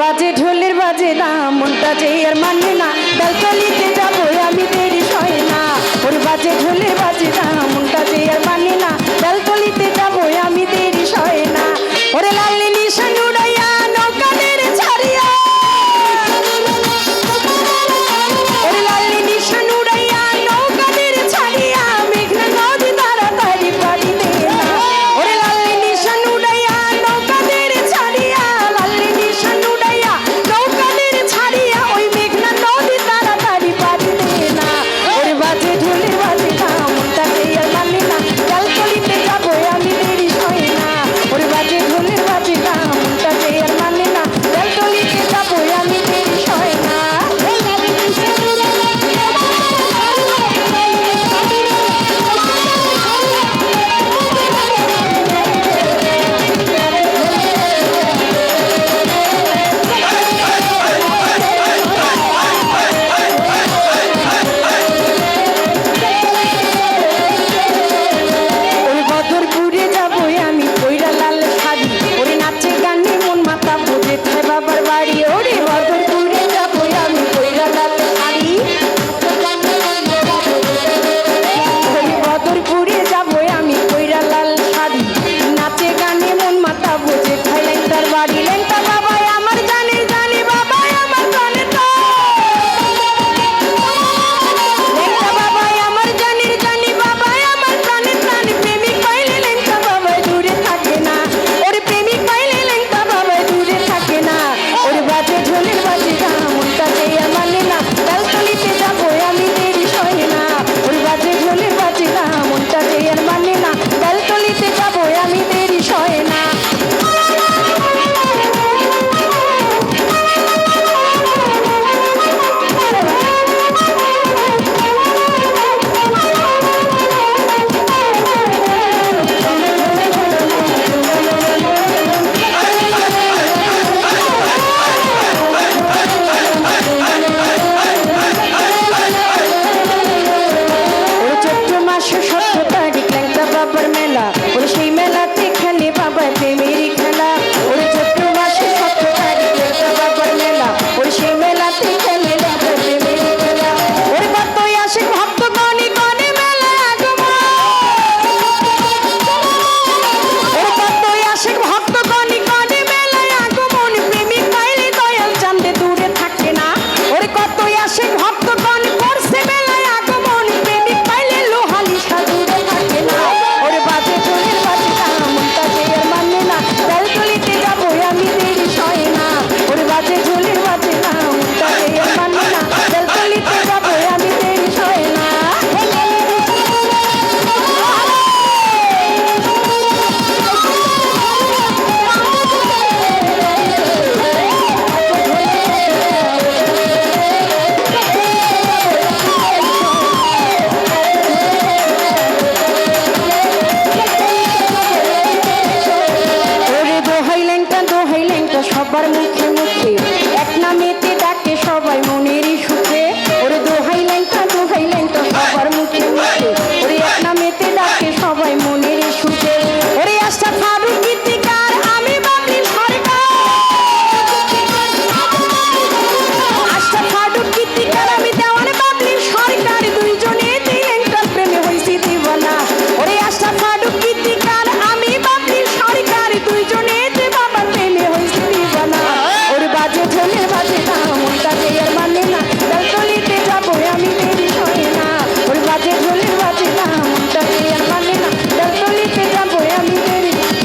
বাজে ঢোলের বাজে না মনটা যে আর মানে না। ডালতলিতে শেষের